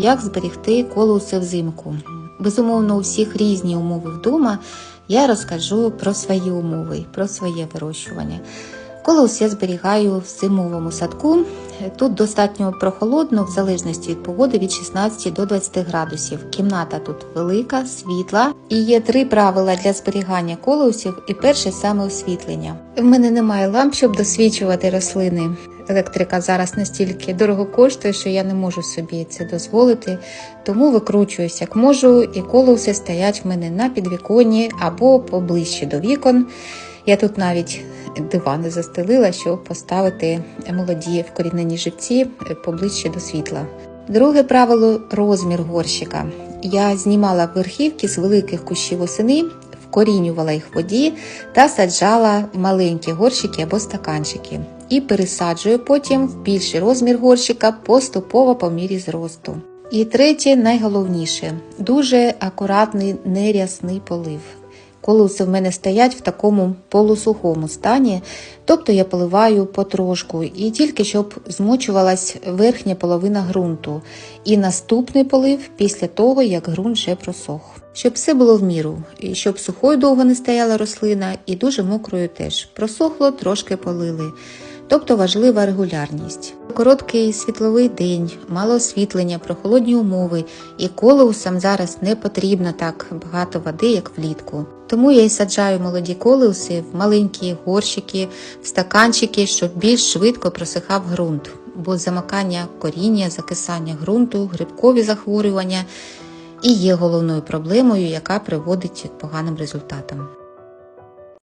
як зберегти колоуси взимку. Безумовно, у всіх різні умови вдома. Я розкажу про свої умови, про своє вирощування. Колоус я зберігаю в зимовому садку. Тут достатньо прохолодно, в залежності від погоди, від 16 до 20 градусів. Кімната тут велика, світла. І є три правила для зберігання колоусів. І перше саме освітлення. В мене немає ламп, щоб досвічувати рослини. Електрика зараз настільки дорого коштує, що я не можу собі це дозволити. Тому викручуюсь як можу, і колоуси стоять в мене на підвіконні або поближче до вікон. Я тут навіть дивани застелила, щоб поставити молоді вкорінені живці поближче до світла. Друге правило розмір горщика. Я знімала верхівки з великих кущів восени, вкорінювала їх в воді та саджала в маленькі горщики або стаканчики. І пересаджую потім в більший розмір горщика поступово по мірі зросту. І третє, найголовніше дуже акуратний нерясний полив. Колоси в мене стоять в такому полусухому стані, тобто я поливаю потрошку і тільки щоб змочувалась верхня половина ґрунту. І наступний полив після того, як ґрунт вже просох. Щоб все було в міру, щоб сухою довго не стояла рослина, і дуже мокрою теж. Просохло, трошки полили. Тобто важлива регулярність. Короткий світловий день, мало освітлення, прохолодні умови, і колеусам зараз не потрібно так багато води, як влітку. Тому я і саджаю молоді колеуси в маленькі горщики, в стаканчики, щоб більш швидко просихав ґрунт, бо замикання коріння, закисання ґрунту, грибкові захворювання і є головною проблемою, яка приводить к поганим результатам.